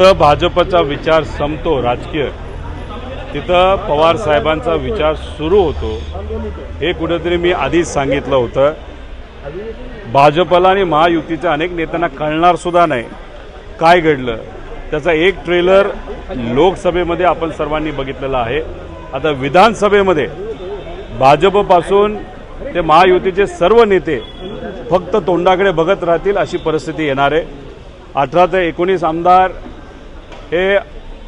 भाजपचा विचार संपतो राजकीय तिथं पवार साहेबांचा विचार सुरू होतो. हे कुठेतरी मी आधीच सांगितलं होतं. भाजपला आणि महायुतीच्या अनेक नेत्यांना कळणार सुद्धा नाही. काय घडलं? त्याचा एक ट्रेलर लोकसभेमध्ये आपण सर्वांनी बघितलेला आहे. आता विधानसभेमध्ये भाजपपासून ते महायुतीचे सर्व नेते फक्त तोंडाकडे बघत राहतील अशी परिस्थिती येणार आहे. अठरा ते एकोणीस आमदार हे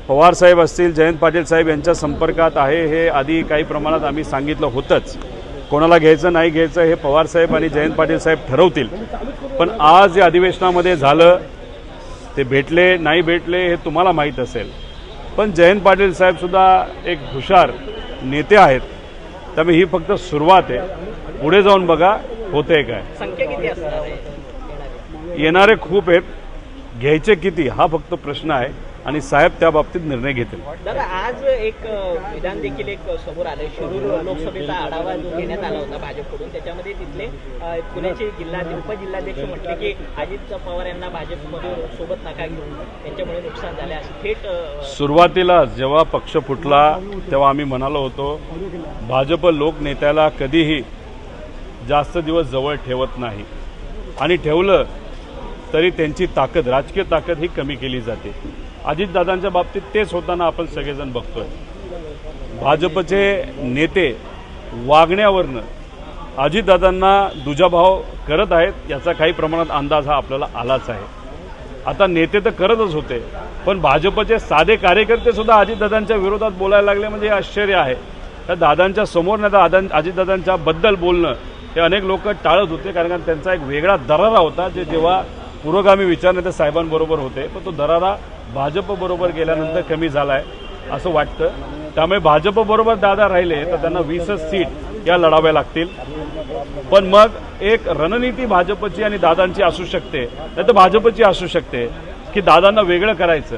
पवारसाहेब असतील जयंत पाटील साहेब यांच्या संपर्कात आहे हे आधी काही प्रमाणात आम्ही सांगितलं होतंच. कोणाला घ्यायचं नाही घ्यायचं हे पवारसाहेब आणि जयंत पाटील साहेब ठरवतील. पण आज या अधिवेशनामध्ये झालं ते भेटले नाही भेटले हे तुम्हाला माहीत असेल. पण जयंत पाटील साहेबसुद्धा एक हुशार नेते आहेत. त्यामुळे ही फक्त सुरुवात आहे. पुढे जाऊन बघा होते काय? येणारे खूप आहेत. घ्यायचे किती हा फक्त प्रश्न आहे आणि साहेब त्या बाबतीत निर्णय घेतील. दादा आज एक विधान देखील एक समोर आलं शिरूर लोकसभेचा आढावा जो घेण्यात आला होता भाजपकडून त्याच्यामध्ये तिथले पुण्याचे जिल्हा उपजिल्हाध्यक्ष म्हटले की अजित पवार यांना भाजपमध्ये सोबत नका घेऊन त्यांच्यामुळे नुकसान झाले. असं थेट सुरुवातीला जेव्हा पक्ष फुटला तेव्हा आम्ही म्हणालो होतो भाजप लोकनेत्याला कधीही जास्त दिवस जवळ ठेवत नाही. आणि ठेवलं तरी त्यांची ताकद राजकीय ताकद ही कमी केली जाते. अजितदादांच्या बाबतीत तेच होताना आपण सगळेजण बघतोय. भाजपचे नेते वागण्यावरनं अजितदादांना दुजाभाव करत आहेत याचा काही प्रमाणात अंदाज हा आपल्याला आलाच आहे. आता नेते तर करतच होते पण भाजपचे साधे कार्यकर्ते सुद्धा अजितदादांच्या विरोधात बोलायला लागले म्हणजे हे आश्चर्य आहे. त्या दादांच्या समोर नाही तर आदां अजितदादांच्या बद्दल बोलणं हे अनेक लोक टाळत होते कारण त्यांचा एक वेगळा दरारा होता जे जेव्हा पुरोगामी विचारनेते साहेबांबरोबर होते पण तो दरारा भाजपबरोबर गेल्यानंतर कमी झाला आहे असं वाटतं. त्यामुळे भाजपबरोबर दादा राहिले तर त्यांना वीसच सीट या लढाव्या लागतील. पण मग एक रणनीती भाजपची आणि दादांची असू शकते नाही तर भाजपची असू शकते की दादांना वेगळं करायचं.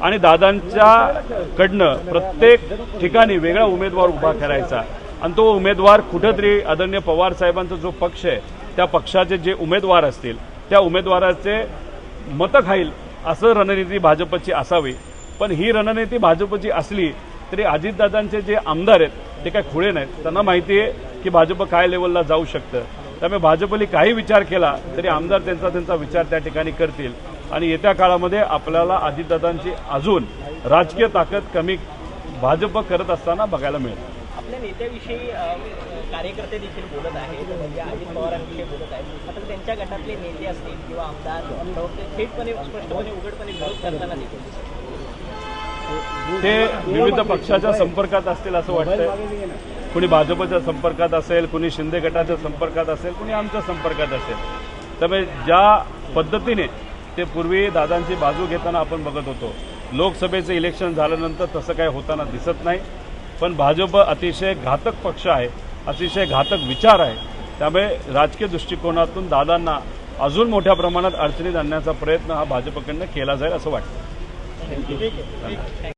आणि दादांच्या कडनं प्रत्येक ठिकाणी वेगळा उमेदवार उभा करायचा. आणि तो उमेदवार कुठंतरी आदरणीय पवार साहेबांचा जो पक्ष आहे त्या पक्षाचे जे उमेदवार असतील त्या उमेदवाराचे मतं खाईल असं रणनीती भाजपची असावी. पण ही रणनीती भाजपची असली तरी अजितदादांचे जे आमदार आहेत ते काय खुळे नाहीत. त्यांना माहिती आहे की भाजप काय लेवलला जाऊ शकतं. त्यामुळे भाजपने काही विचार केला तरी आमदार त्यांचा त्यांचा विचार त्या ठिकाणी करतील. आणि येत्या काळामध्ये आपल्याला अजितदादांची अजून राजकीय ताकद कमी भाजप करत असताना बघायला मिळेल. आपल्या नेत्याविषयी कार्यकर्ते देखील बोलत आहेत म्हणजे अजित पवारांविषयी बोलत आहेत. आता त्यांच्या गटातले नेते असतील किंवा आमदार प्रवक्ते थेटपणे स्पष्टपणे उघडपणे विरोध करताना देखील ते विविध पक्षाच्या संपर्कात असतील असं वाटतंय. कुणी भाजपच्या संपर्कात असेल कुणी शिंदे गटाच्या संपर्कात असेल कुणी आमच्या संपर्कात असेल. त्यामुळे ज्या पद्धतीने ते पूर्वी दादांची बाजू घेताना आपण बघत होतो लोकसभेचं इलेक्शन झाल्यानंतर तसं काय होताना दिसत नाही. पण भाजप अतिशय घातक पक्ष आहे अतिशय घातक विचार आहे. त्यामुळे राजकीय दृष्टिकोनातून दादांना अजून मोठ्या प्रमाणात अडचणीत आणण्याचा प्रयत्न हा भाजपकडनं केला जाईल असं वाटतं.